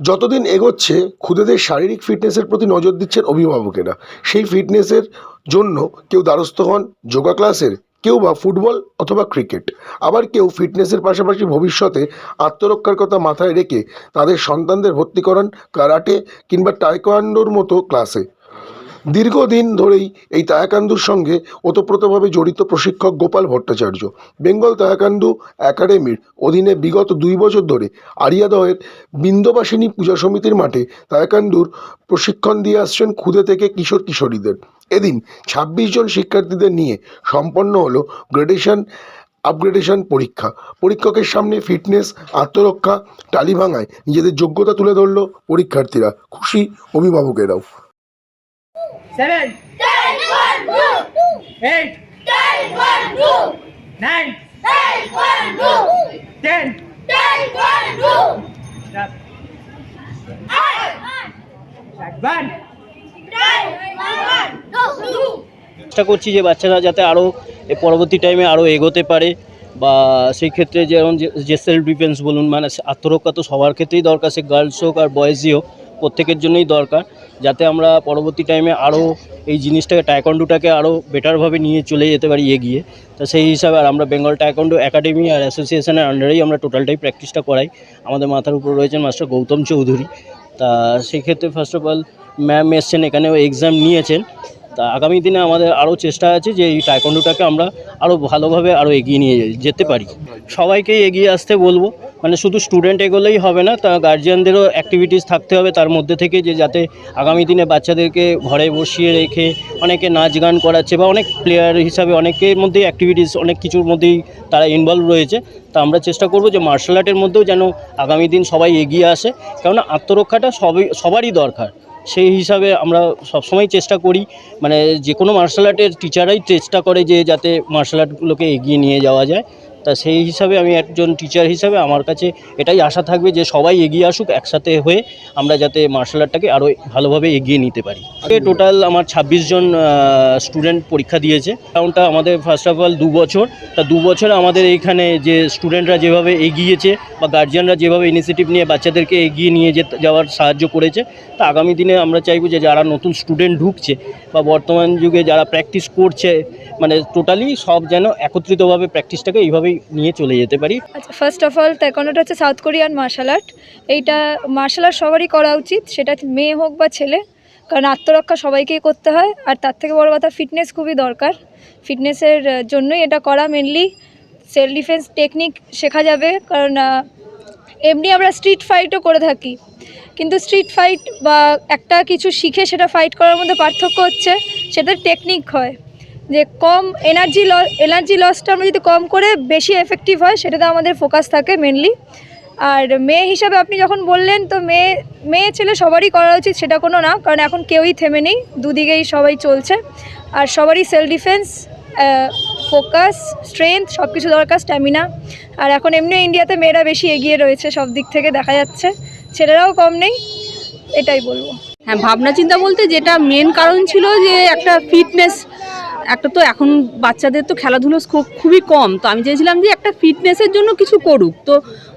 যতদিন এগোচ্ছে, খুদেদের শারীরিক ফিটনেসের প্রতি নজর দিচ্ছেন অভিভাবকেরা। সেই ফিটনেসের জন্য কেউ দ্বারস্থ হন যোগা ক্লাসের, কেউ বা ফুটবল অথবা ক্রিকেট। আবার কেউ ফিটনেসের পাশাপাশি ভবিষ্যতে আত্মরক্ষার কথা মাথায় রেখে তাদের সন্তানদের ভর্তি করান, কারাটে কিংবা টাইকোয়ান্ডোর মতো ক্লাসে। দীর্ঘদিন ধরেই এই তায়াকান্দুর সঙ্গে ওতপ্রোতভাবে জড়িত প্রশিক্ষক গোপাল ভট্টাচার্য। বেঙ্গল তায়াকান্দু একাডেমির অধীনে বিগত দুই বছর ধরে আরিয়াদহের বিন্দবাসিনী পূজা সমিতির মাঠে তায়াকান্দুর প্রশিক্ষণ দিয়ে আসছেন খুদে থেকে কিশোর কিশোরীদের। এদিন ছাব্বিশ জন শিক্ষার্থীদের নিয়ে সম্পন্ন হলো গ্রেডেশন, আপগ্রেডেশন পরীক্ষা। পরীক্ষকের সামনে ফিটনেস, আত্মরক্ষা, টালি ভাঙায় নিজেদের যোগ্যতা তুলে ধরল পরীক্ষার্থীরা। খুশি অভিভাবকেরাও। Seven, eight, nine, ten. Stop. Start one. চেষ্টা করছি যে বাচ্চারা যাতে আরও পরবর্তী টাইমে আরও এগোতে পারে বা সেই ক্ষেত্রে যেমন যে- যে সেলফ ডিফেন্স বলুন মানে আত্মরক্ষা তো সবার ক্ষেত্রেই দরকার সে গার্লস হোক আর বয়েজই হোক। প্রত্যেকের জন্যই দরকার, যাতে আমরা পরবর্তী টাইমে আরও এই জিনিসটাকে টাইকন্ডোটাকে আরও বেটারভাবে নিয়ে চলে যেতে পারি, এগিয়ে। তা সেই হিসাবে আর আমরা বেঙ্গল টাইকন্ডো একাডেমি আর অ্যাসোসিয়েশনের আন্ডারেই আমরা টোটালটাই প্র্যাকটিসটা করাই। আমাদের মাথার উপর রয়েছেন মাস্টার গৌতম চৌধুরী তা সেক্ষেত্রে ফার্স্ট অফ অল ম্যাম এসছেন, এখানেও এক্সাম নিয়েছেন। তা আগামী দিনে আমাদের আরও চেষ্টা আছে যে এই টাইকন্ডোটাকে আমরা আরও ভালোভাবে আরও এগিয়ে নিয়ে যেতে পারি। সবাইকেই এগিয়ে আসতে বলব। মানে শুধু স্টুডেন্ট এগোলেই হবে না, তা গার্জিয়ানদেরও অ্যাক্টিভিটিস থাকতে হবে তার মধ্যে থেকে যে যাতে আগামী দিনে বাচ্চাদেরকে ঘরে বসিয়ে রেখে অনেকে নাচ গান করাচ্ছে বা অনেক প্লেয়ার হিসাবে অনেকের মধ্যেই অ্যাক্টিভিটিস অনেক কিছুর মধ্যেই তারা ইনভলভ রয়েছে। তা আমরা চেষ্টা করব যে মার্শাল আর্টের মধ্যেও যেন আগামী দিন সবাই এগিয়ে আসে, কেননা আত্মরক্ষাটা সবই, সবারই দরকার। সেই হিসাবে আমরা সবসময় চেষ্টা করি মানে যে কোনো মার্শাল আর্টের টিচারাই চেষ্টা করে যে যাতে মার্শাল আর্টগুলোকে এগিয়ে নিয়ে যাওয়া যায়। তা সেই হিসাবে আমি একজন টিচার হিসাবে আমার কাছে এটাই আশা থাকবে যে সবাই এগিয়ে আসুক, একসাথে হয়ে আমরা যাতে মার্শাল আর্টটাকে আরও ভালোভাবে এগিয়ে নিতে পারি। টোটাল আমার ছাব্বিশ জন স্টুডেন্ট পরীক্ষা দিয়েছে। কারণটা আমাদের ফার্স্ট অফ অল দু বছর। তা দু বছরে আমাদের এইখানে যে স্টুডেন্টরা যেভাবে এগিয়েছে বা গার্জিয়ানরা যেভাবে ইনিশিয়েটিভ নিয়ে বাচ্চাদেরকে এগিয়ে নিয়ে যেতে যাওয়ার সাহায্য করেছে, তা আগামী দিনে আমরা চাইব যে যারা নতুন স্টুডেন্ট ঢুকছে বা বর্তমান যুগে যারা প্র্যাকটিস করছে মানে টোটালি সব যেন একত্রিতভাবে প্র্যাকটিসটাকে এইভাবেই নিয়ে চলে যেতে পারি। আচ্ছা ফার্স্ট অফ অল তাইকন্ডোটা হচ্ছে সাউথ কোরিয়ান মার্শাল আর্ট এইটা মার্শাল আর্ট সবারই করা উচিত, সেটা মেয়ে হোক বা ছেলে। কারণ আত্মরক্ষা সবাইকেই করতে হয়, আর তার থেকে বড় কথা ফিটনেস খুবই দরকার। ফিটনেসের জন্যই এটা করা মেনলি সেলফ ডিফেন্স টেকনিক শেখা যাবে, কারণ এমনি আমরা স্ট্রিট ফাইটও করে থাকি। কিন্তু স্ট্রিট ফাইট বা একটা কিছু শিখে সেটা ফাইট করার মধ্যে পার্থক্য হচ্ছে, সেটা টেকনিক হয়। যে কম এনার্জি লস এনার্জি লসটা আমরা যদি কম করে বেশি এফেক্টিভ হয়, সেটাতে আমাদের ফোকাস থাকে মেনলি আর মেয়ে হিসাবে আপনি যখন বললেন, তো মেয়ে মেয়ে ছেলে সবারই করা উচিত সেটা কোনো না, কারণ এখন কেউই থেমে নেই, দুদিকেই সবাই চলছে। আর সবারই সেলফ ডিফেন্স ফোকাস স্ট্রেংথ সব কিছু দরকার স্ট্যামিনা আর এখন এমনি ইন্ডিয়াতে মেয়েরা বেশি এগিয়ে রয়েছে সব দিক থেকে, দেখা যাচ্ছে। ছেলেরাও কম নেই, এটাই বলব। হ্যাঁ ভাবনা চিন্তা বলতে যেটা মেন কারণ ছিল যে একটা ফিটনেস একটা তো এখন বাচ্চাদের তো খেলাধুলো খুব খুবই কম। তো আমি চেয়েছিলাম যে একটা ফিটনেসের জন্য কিছু করুক। তো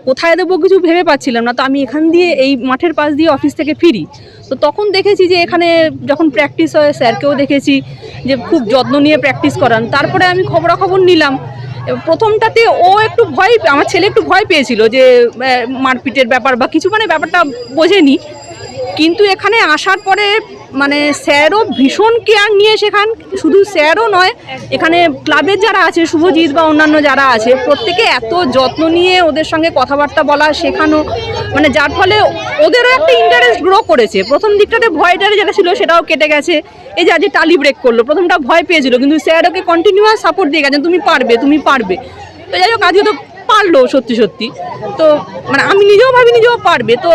কোথায় দেবো কিছু ভেবে পাচ্ছিলাম না। তো আমি এখান দিয়ে এই মাঠের পাশ দিয়ে অফিস থেকে ফিরি। তো তখন দেখেছি যে এখানে যখন প্র্যাকটিস হয়, স্যারকেও দেখেছি যে খুব যত্ন নিয়ে প্র্যাকটিস করান। তারপরে আমি খবরাখবর নিলাম। প্রথমটাতে ও একটু ভয়, আমার ছেলে একটু ভয় পেয়েছিল যে মারপিটের ব্যাপার বা কিছু মানে ব্যাপারটা বোঝেনি। কিন্তু এখানে আসার পরে মানে স্যারও ভীষণ কেয়ার নিয়ে শেখান শুধু স্যারও নয়, এখানে ক্লাবের যারা আছে, শুভজিৎ বা অন্যান্য যারা আছে, প্রত্যেকে এত যত্ন নিয়ে ওদের সঙ্গে কথাবার্তা বলা, শেখানো মানে যার ফলে ওদেরও একটা ইন্টারেস্ট গ্রো করেছে। প্রথম দিকটাতে ভয়টারে যেটা ছিল, সেটাও কেটে গেছে। এই যে আজকে টালি ব্রেক করল, প্রথমটা ভয় পেয়েছিল, কিন্তু স্যার ওকে কন্টিনিউয়াস সাপোর্ট দিয়ে গেছেন, তুমি পারবে তুমি পারবে। তো যাই হোক, আজকে তো পারল সত্যি সত্যি। তো মানে আমি নিজেও ভাবি নিজেও পারবে। তো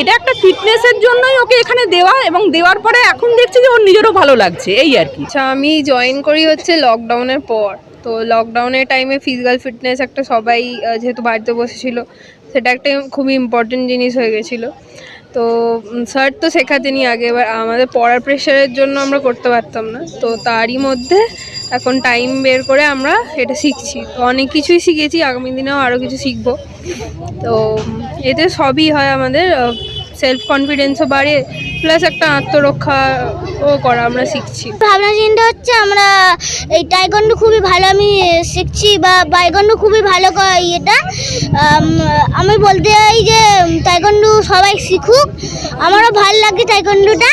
এটা একটা ফিটনেসের জন্যই ওকে এখানে দেওয়া এবং দেওয়ার পরে এখন দেখছি যে ওর নিজেরও ভালো লাগছে, এই আর কি। আচ্ছা আমি জয়েন করি হচ্ছে লকডাউনের পর। তো লকডাউনের টাইমে ফিজিক্যাল ফিটনেস একটা সবাই যেহেতু বাড়িতে বসেছিল, সেটা একটা খুবই ইম্পর্টেন্ট জিনিস হয়ে গেছিল। তো স্যার তো শেখাতেনি আগে, এবার আমাদের পড়ার প্রেশারের জন্য আমরা করতে পারতাম না। তো তারই মধ্যে এখন টাইম বের করে আমরা এটা শিখছি। তো অনেক কিছুই শিখেছি, আগামী দিনেও আরও কিছু শিখব। তো এতে সবই হয় আমাদের সেলফ কনফিডেন্সও বাড়ে প্লাস একটা আত্মরক্ষাও করা আমরা শিখছি। ভাবনা চিন্তা হচ্ছে আমরা, এই টাইকন্ডু খুবই ভালো আমি শিখছি বা বাইকন্ডু খুবই ভালো ইয়েটা। আমি বলতে চাই যে টাইকন্ডু সবাই শিখুক, আমারও ভালো লাগে টাইকন্ডুটা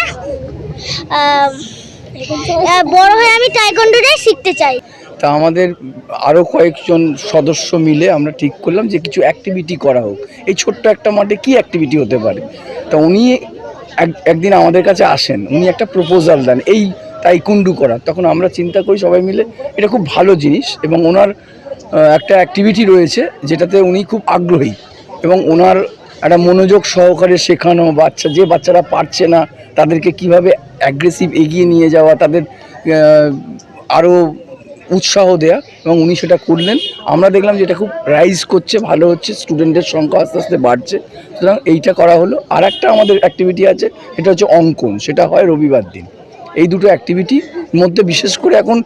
বড় হয়ে আমি টাইকন্ডুটাই শিখতে চাই। তা আমাদের আরও কয়েকজন সদস্য মিলে আমরা ঠিক করলাম যে কিছু অ্যাক্টিভিটি করা হোক। এই ছোট্ট একটা মাঠে কী অ্যাক্টিভিটি হতে পারে? তা উনি এক- একদিন আমাদের কাছে আসেন, উনি একটা প্রপোজাল দেন, এই তাইকুন্ডু করা। তখন আমরা চিন্তা করি সবাই মিলে, এটা খুব ভালো জিনিস এবং ওনার একটা অ্যাক্টিভিটি রয়েছে যেটাতে উনি খুব আগ্রহী এবং ওনার একটা মনোযোগ সহকারে শেখানো, বাচ্চা, যে বাচ্চারা পারছে না, তাদেরকে কীভাবে অ্যাগ্রেসিভ এগিয়ে নিয়ে যাওয়া, তাদের আরও উৎসাহ দেয়া এবং উনি সেটা করলেন। আমরা দেখলাম যে এটা খুব রাইজ করছে, ভালো হচ্ছে স্টুডেন্টের সংখ্যা আস্তে আস্তে বাড়ছে। সুতরাং এইটা করা হলো। আর একটা আমাদের অ্যাক্টিভিটি আছে, এটা হচ্ছে অঙ্কন, সেটা হয় রবিবার দিন। এই দুটো অ্যাক্টিভিটির মধ্যে বিশেষ করে এখন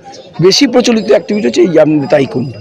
বেশি প্রচলিত অ্যাক্টিভিটি হচ্ছে এই আমাদের তাইকুন্ডু।